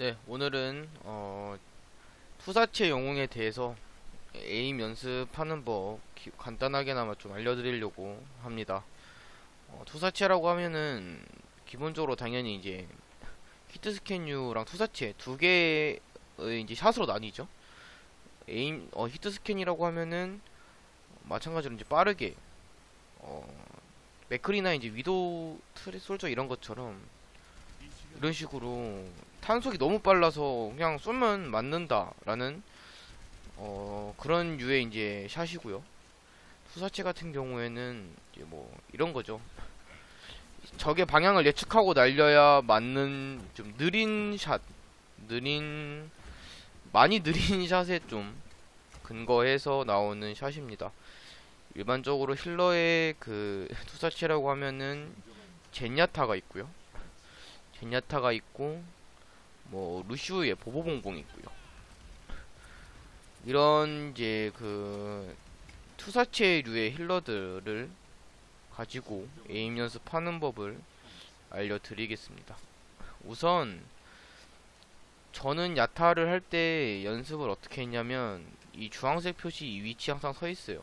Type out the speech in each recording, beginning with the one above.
네, 오늘은 어, 투사체 영웅에 대해서 에임 연습하는 법 기- 간단하게나마 좀 알려드리려고 합니다. 어, 투사체라고 하면은 기본적으로 당연히 이제 히트 스캔유랑 투사체 두 개의 이제 샷으로 나뉘죠. 에임 어, 히트 스캔이라고 하면은 마찬가지로 이제 빠르게 어, 맥크리나 이제 위도우 트리 솔저 이런 것처럼 이런 식으로 탄속이 너무 빨라서 그냥 쏘면 맞는다라는 어 그런 유의 이제 샷이고요. 투사체 같은 경우에는 이제 뭐 이런 거죠. 적의 방향을 예측하고 날려야 맞는 좀 느린 샷, 느린 많이 느린 샷에 좀 근거해서 나오는 샷입니다. 일반적으로 힐러의 그 투사체라고 하면은 젠야타가 있고요. 젠야타가 있고 뭐 루시우의 보보봉봉이 있고요. 이런 이제 그 투사체류의 힐러들을 가지고 에임 연습하는 법을 알려드리겠습니다. 우선 저는 야타를 할 때 연습을 어떻게 했냐면 이 주황색 표시 이 위치 항상 서 있어요.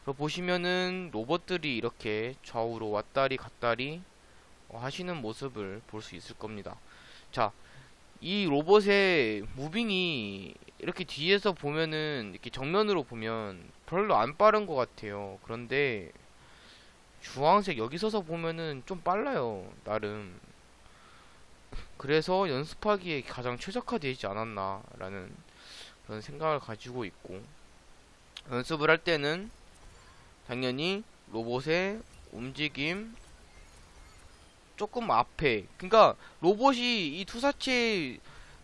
그거 보시면은 로봇들이 이렇게 좌우로 왔다리 갔다리 어, 하시는 모습을 볼 수 있을 겁니다. 자, 이 로봇의 무빙이 이렇게 뒤에서 보면은 이렇게 정면으로 보면 별로 안 빠른 것 같아요. 그런데 주황색 여기 서서 보면은 좀 빨라요. 나름. 그래서 연습하기에 가장 최적화되지 않았나라는 그런 생각을 가지고 있고 연습을 할 때는 당연히 로봇의 움직임 조금 앞에. 그러니까 로봇이 이 투사체를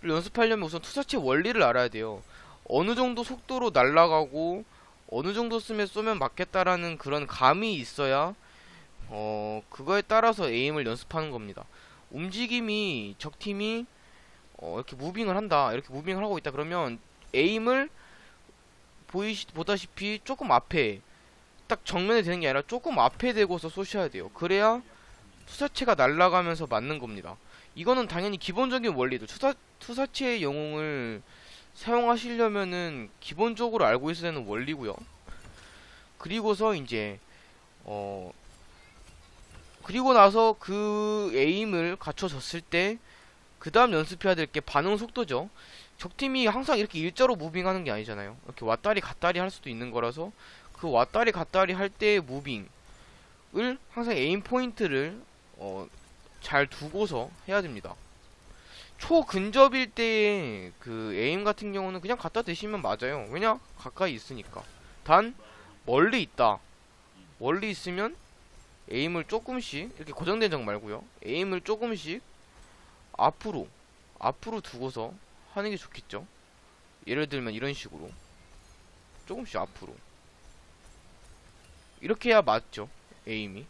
연습하려면 우선 투사체 원리를 알아야 돼요. 어느 정도 속도로 날아가고 어느 정도 쓰면 쏘면 맞겠다라는 그런 감이 있어야 어 그거에 따라서 에임을 연습하는 겁니다. 움직임이 적팀이 어 이렇게 무빙을 한다 이렇게 무빙을 하고 있다 그러면 에임을 보이시 보다시피 조금 앞에 딱 정면에 되는 게 아니라 조금 앞에 대고서 쏘셔야 돼요. 그래야 투사체가 날아가면서 맞는 겁니다. 이거는 당연히 기본적인 원리도 투사 투사체의 영웅을 사용하시려면은 기본적으로 알고 있어야 되는 원리고요. 그리고서 이제 어 그리고 나서 그 에임을 갖춰졌을 때 그 다음 연습해야 될 게 반응 속도죠. 적팀이 항상 이렇게 일자로 무빙하는 게 아니잖아요. 이렇게 왔다리 갔다리 할 수도 있는 거라서 그 왔다리 갔다리 할 때의 무빙을 항상 에임 포인트를 어, 잘 두고서 해야 됩니다. 초근접일 때의 그 에임 같은 경우는 그냥 갖다 대시면 맞아요. 왜냐? 가까이 있으니까. 단, 멀리 있다. 멀리 있으면 에임을 조금씩, 이렇게 고정된 적 말고요. 에임을 조금씩 앞으로, 앞으로 두고서 하는 게 좋겠죠. 예를 들면 이런 식으로. 조금씩 앞으로. 이렇게 해야 맞죠. 에임이.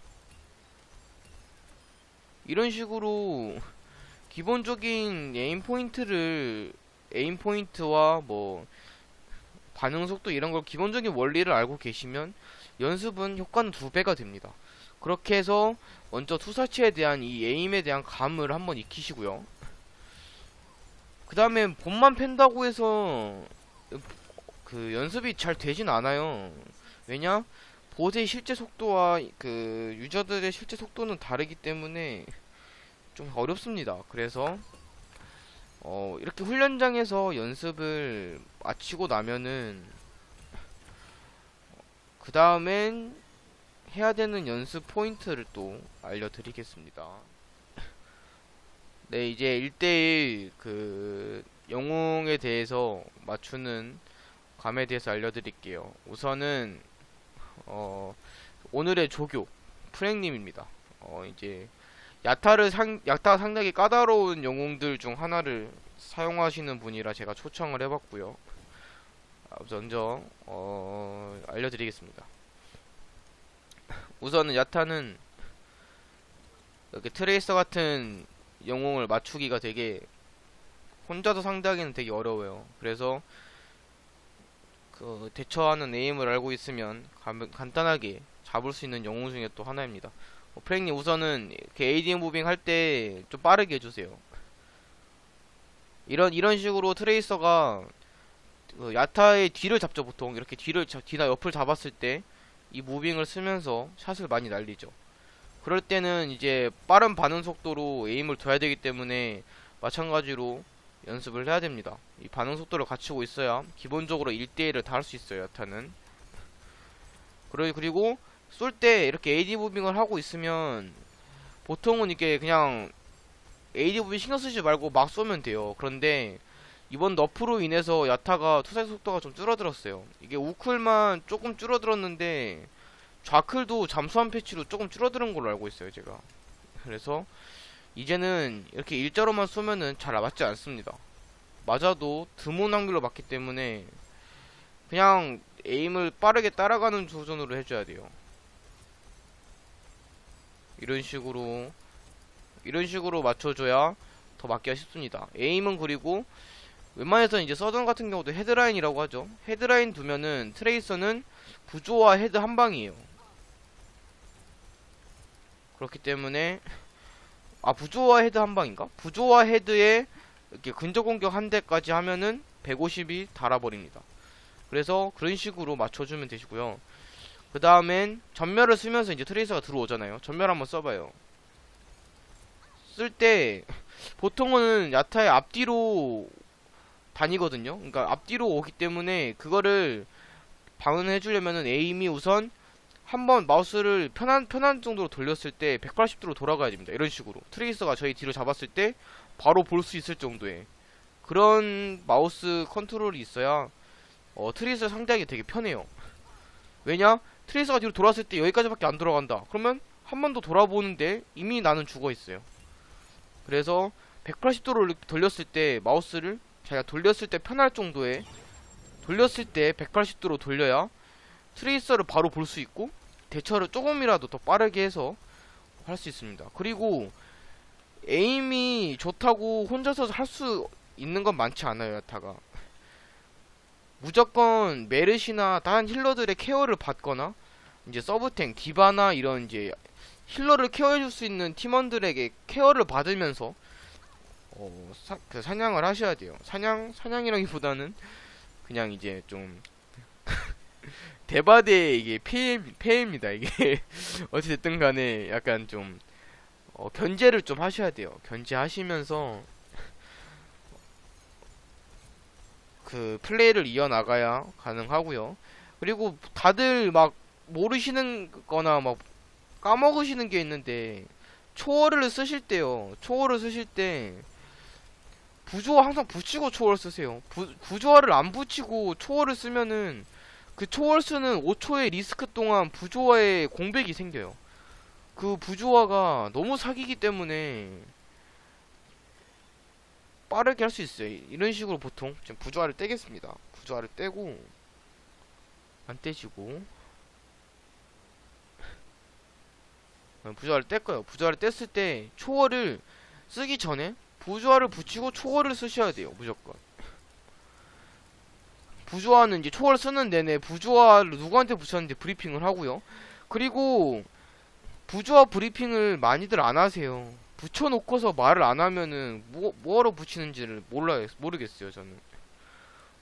이런 식으로 기본적인 에임 포인트를 에임 포인트와 뭐 반응 속도 이런 걸 기본적인 원리를 알고 계시면 연습은 효과는 두 배가 됩니다. 그렇게 해서 먼저 투사체에 대한 이 에임에 대한 감을 한번 익히시고요. 그 다음에 본만 팬다고 해서 그 연습이 잘 되진 않아요. 왜냐? 보드의 실제 속도와 그 유저들의 실제 속도는 다르기 때문에 좀 어렵습니다. 그래서 어 이렇게 훈련장에서 연습을 마치고 나면은 그 다음엔 해야 되는 연습 포인트를 또 알려드리겠습니다. 네, 이제 1대1 그 영웅에 대해서 맞추는 감에 대해서 알려드릴게요. 우선은 어, 오늘의 조교 프랭님입니다. 어, 이제 야타를 상 야타 상당히 까다로운 영웅들 중 하나를 사용하시는 분이라 제가 초청을 해봤고요. 아, 먼저 어, 알려드리겠습니다. 우선은 야타는 이렇게 트레이서 같은 영웅을 맞추기가 되게 혼자서 상대하기는 되게 어려워요. 그래서 그 대처하는 에임을 알고 있으면 간, 간단하게 잡을 수 있는 영웅 중에 또 하나입니다. 어, 프랭님 우선은 이렇게 ADM 무빙 할 때 좀 빠르게 해주세요. 이런 이런 식으로 트레이서가 그 야타의 뒤를 잡죠 보통 이렇게 뒤를 잡- 뒤나 옆을 잡았을 때 이 무빙을 쓰면서 샷을 많이 날리죠. 그럴 때는 이제 빠른 반응 속도로 에임을 둬야 되기 때문에 마찬가지로 연습을 해야 됩니다. 이 반응 속도를 갖추고 있어야 기본적으로 1대1을 다 할 수 있어요. 그리- 그리고 쏠 때 이렇게 AD 무빙을 하고 있으면 보통은 이게 그냥 AD 무빙 신경 쓰지 말고 막 쏘면 돼요. 그런데 이번 너프로 인해서 야타가 투사 속도가 좀 줄어들었어요. 이게 우클만 조금 줄어들었는데 좌클도 잠수함 패치로 조금 줄어드는 걸로 알고 있어요, 제가. 그래서 이제는 이렇게 일자로만 쏘면은 잘 맞지 않습니다. 맞아도 드문 확률로 맞기 때문에 그냥 에임을 빠르게 따라가는 조준으로 해줘야 돼요. 이런 식으로 이런 식으로 맞춰줘야 더 맞기가 쉽습니다. 에임은 그리고 웬만해서는 이제 서든 같은 경우도 헤드라인이라고 하죠. 헤드라인 두면은 트레이서는 부조와 헤드 한 방이에요. 그렇기 때문에 아 부조와 헤드 한 방인가? 부조와 헤드에 이렇게 근접 공격 한 대까지 하면은 150이 달아버립니다. 그래서 그런 식으로 맞춰주면 되시고요. 그 다음엔 전멸을 쓰면서 이제 트레이서가 들어오잖아요. 전멸 한번 써봐요. 쓸 때 보통은 야타의 앞뒤로 다니거든요. 그러니까 앞뒤로 오기 때문에 그거를 방어해 주려면은 에임이 우선 한번 마우스를 편한 편한 정도로 돌렸을 때 180도로 돌아가야 됩니다. 이런 식으로 트레이서가 저희 뒤로 잡았을 때 바로 볼 수 있을 정도의 그런 마우스 컨트롤이 있어야 어, 트레이서 상대하기 되게 편해요. 왜냐? 트레이서가 뒤로 돌았을 때 여기까지밖에 안 돌아간다. 그러면 한 번 더 돌아보는데 이미 나는 죽어 있어요. 그래서 180도로 돌렸을 때 마우스를 제가 돌렸을 때 편할 정도의 돌렸을 때 180도로 돌려야 트레이서를 바로 볼 수 있고 대처를 조금이라도 더 빠르게 해서 할 수 있습니다. 그리고 에임이 좋다고 혼자서 할 수 있는 건 많지 않아요, 야타가. 무조건 메르시나 다른 힐러들의 케어를 받거나 이제 서브탱, 디바나 이런 이제 힐러를 케어해줄 수 있는 팀원들에게 케어를 받으면서 어, 사, 그 사냥을 하셔야 돼요. 사냥 사냥이라기보다는 그냥 이제 좀 대바대 이게 폐 폐입니다. 이게 어찌됐든 간에 약간 좀 어, 견제를 좀 하셔야 돼요. 견제하시면서 그 플레이를 이어나가야 가능하고요. 그리고 다들 막 모르시는 거나 막 까먹으시는 게 있는데 초월을 쓰실 때요. 초월을 쓰실 때 부조화 항상 붙이고 초월 쓰세요. 부, 부조화를 안 붙이고 초월을 쓰면은 그 초월 쓰는 5초의 리스크 동안 부조화에 공백이 생겨요. 그 부조화가 너무 사기기 때문에 빠르게 할 수 있어요. 이런 식으로 보통 지금 부조화를 떼겠습니다. 부조화를 떼고 안 떼지고 어, 부조화를 뗄 거예요. 부조화를 뗐을 때 초월을 쓰기 전에 부조화를 붙이고 초월을 쓰셔야 돼요. 무조건. 부조화는 이제 초월 쓰는 내내 부조화를 누구한테 붙였는지 브리핑을 하고요. 그리고 부조화 브리핑을 많이들 안 하세요. 붙여놓고서 말을 안 하면은 뭐 뭐하러 붙이는지를 몰라요. 모르겠어요. 저는.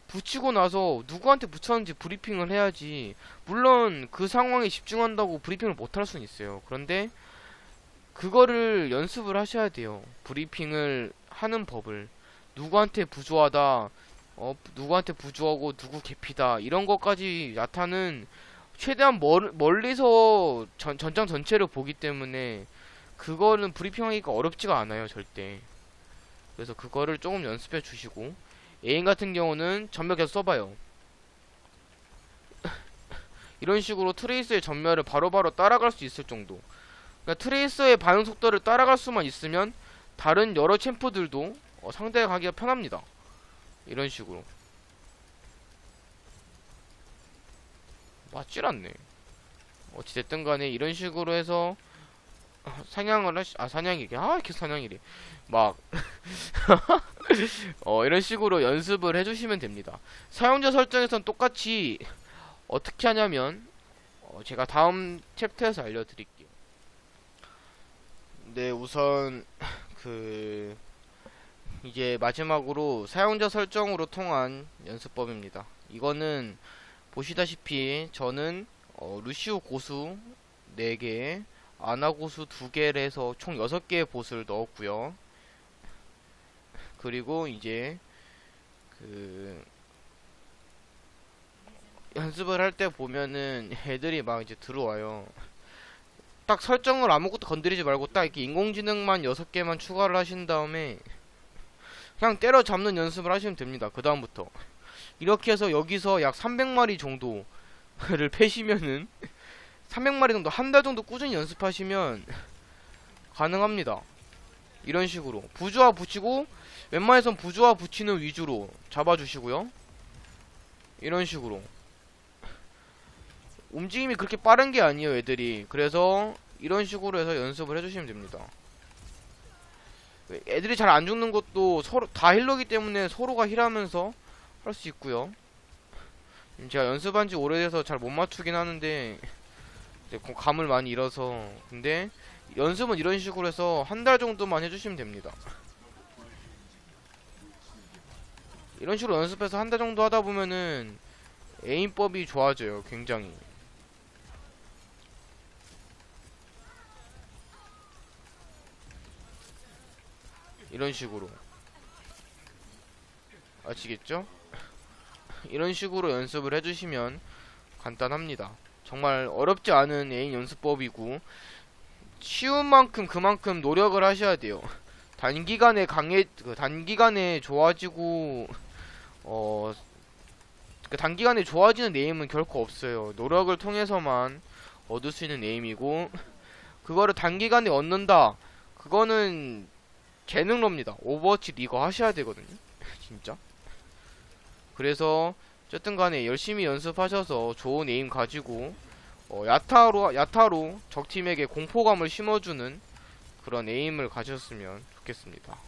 붙이고 나서 누구한테 붙였는지 브리핑을 해야지. 물론 그 상황에 집중한다고 브리핑을 못 할 수는 있어요. 그런데 그거를 연습을 하셔야 돼요. 브리핑을 하는 법을. 누구한테 부조하다, 어, 누구한테 부조하고 누구 개피다, 이런 것까지 야타는 최대한 멀, 멀리서 전, 전장 전체를 보기 때문에 그거는 브리핑하기가 어렵지가 않아요, 절대. 그래서 그거를 조금 연습해 주시고, 에임 같은 경우는 전멸 계속 써봐요. 이런 식으로 트레이스의 전멸을 바로바로 따라갈 수 있을 정도. 그러니까 트레이스의 반응 속도를 따라갈 수만 있으면 다른 여러 챔프들도 어, 상대하기가 편합니다. 이런 식으로. 맞질 않네. 어찌됐든 간에 이런 식으로 해서 아, 사냥을 하시, 아, 사냥이게. 아, 계속 사냥이래. 막, 어, 이런 식으로 연습을 해주시면 됩니다. 사용자 설정에선 똑같이 어떻게 하냐면, 어, 제가 다음 챕터에서 알려드릴게요. 네, 우선, 그, 이제 마지막으로 사용자 설정으로 통한 연습법입니다. 이거는 보시다시피 저는 어, 루시우 고수 4개, 아나 고수 2개를 해서 총 6개의 보스를 넣었고요. 그리고 이제 그 연습을 할 때 보면은 애들이 막 이제 들어와요. 딱 설정을 아무것도 건드리지 말고 딱 이렇게 인공지능만 6개만 추가를 하신 다음에 그냥 때려잡는 연습을 하시면 됩니다. 그 다음부터 이렇게 해서 여기서 약 300마리 정도를 패시면은 300마리 정도 한 달 정도 꾸준히 연습하시면 가능합니다. 이런 식으로 부조화 붙이고 웬만해선 부조화 붙이는 위주로 잡아주시고요. 이런 식으로 움직임이 그렇게 빠른 게 아니에요, 애들이. 그래서 이런 식으로 해서 연습을 해주시면 됩니다. 애들이 잘 안 죽는 것도 서로 다 힐러기 때문에 서로가 힐하면서 할 수 있고요. 제가 연습한 지 오래돼서 잘 못 맞추긴 하는데 감을 많이 잃어서 근데 연습은 이런 식으로 해서 한 달 정도만 해주시면 됩니다. 이런 식으로 연습해서 한 달 정도 하다 보면은 에임법이 좋아져요, 굉장히. 이런 식으로 아시겠죠? 이런 식으로 연습을 해주시면 간단합니다. 정말 어렵지 않은 애인 연습법이고 쉬운 만큼 그만큼 노력을 하셔야 돼요. 단기간에 강해 그 단기간에 좋아지고 어그 단기간에 좋아지는 네임은 결코 없어요. 노력을 통해서만 얻을 수 있는 네임이고 그거를 단기간에 얻는다. 그거는 재능로입니다. 오버워치 리거 하셔야 되거든요. 진짜. 그래서 어쨌든 간에 열심히 연습하셔서 좋은 에임 가지고 어, 야타로 야타로 적팀에게 공포감을 심어주는 그런 에임을 가졌으면 좋겠습니다.